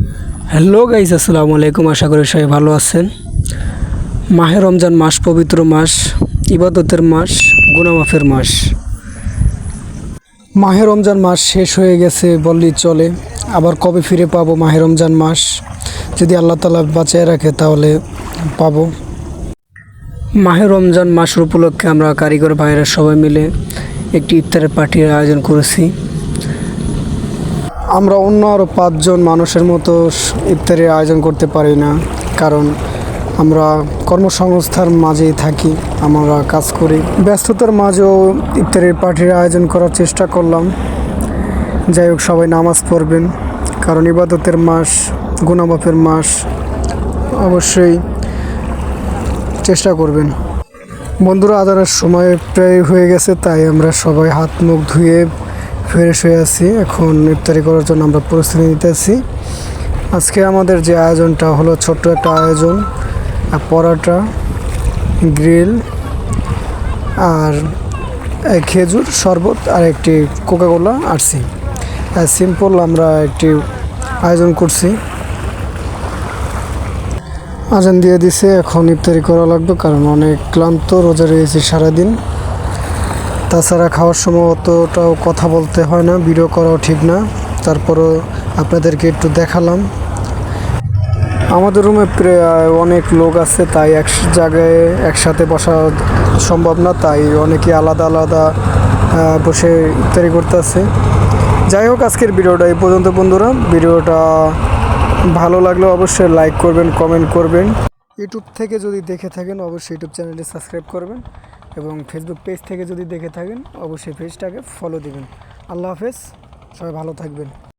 Hello guys আসসালামু আলাইকুম আশা করি সবাই ভালো আছেন। মাহে রমজান মাস, পবিত্র মাস, ইবাদতের মাস, গুনামাফের মাস। মাহে রমজান মাস শেষ হয়ে গেছে বললেই চলে। আবার কবে ফিরে পাবো মাহে রমজান মাস? যদি আল্লাহ তালা বাঁচিয়ে রাখে তাহলে পাবো। মাহে রমজান মাসের উপলক্ষে আমরা কারিগর ভাইয়েরা সবাই মিলে একটি ইফতারের পার্টির আয়োজন করেছি। আমরা অন্য আরও পাঁচজন মানুষের মতো ইফতারের আয়োজন করতে পারি না, কারণ আমরা কর্মসংস্থার মাঝেই থাকি, আমরা কাজ করি। ব্যস্ততার মাঝেও ইফতারের পার্টির আয়োজন করার চেষ্টা করলাম। যাই হোক, সবাই নামাজ পড়বেন, কারণ ইবাদতের মাস গুণাবাপের মাস, অবশ্যই চেষ্টা করবেন। বন্ধুরা, আদারের সময় প্রায় হয়ে গেছে, তাই আমরা সবাই হাত মুখ ধুয়ে ফ্রেশ হয়ে আছি। এখন ইফতারি করার জন্য আমরা প্রস্তুতি নিতে আছি আজকে আমাদের যে আয়োজনটা হলো ছোট্ট একটা আয়োজন আর পরাটা, গ্রিল আর খেজুর শরবত আর একটি কোকাকোলা আরসি। সিম্পল আমরা একটি আয়োজন করছি। আজান দিয়ে দিছে, এখন ইফতারি করা লাগবে কারণ অনেক ক্লান্ত, রোজা রয়েছে সারাদিন। তাছাড়া খাওয়ার সময় অতটাও কথা বলতে হয় না ভিডিও করাও ঠিক না। তারপরও আপনাদেরকে একটু দেখালাম। আমাদের রুমে প্রায় অনেক লোক আছে, তাই এক জায়গায় একসাথে বসা সম্ভব না, তাই অনেকে আলাদা আলাদা বসে ইত্যাদি করতে আছে যাই হোক, আজকের ভিডিওটা এই পর্যন্ত, বন্ধুরা। ভিডিওটা ভালো লাগলে অবশ্যই লাইক করবেন কমেন্ট করবেন। ইউটিউব থেকে যদি দেখে থাকেন, অবশ্যই ইউটিউব চ্যানেলটি সাবস্ক্রাইব করবেন। এবং ফেসবুক পেজ থেকে যদি দেখে থাকেন, অবশ্যই পেজটাকে ফলো দিবেন। আল্লাহ হাফেজ, সবাই ভালো থাকবেন।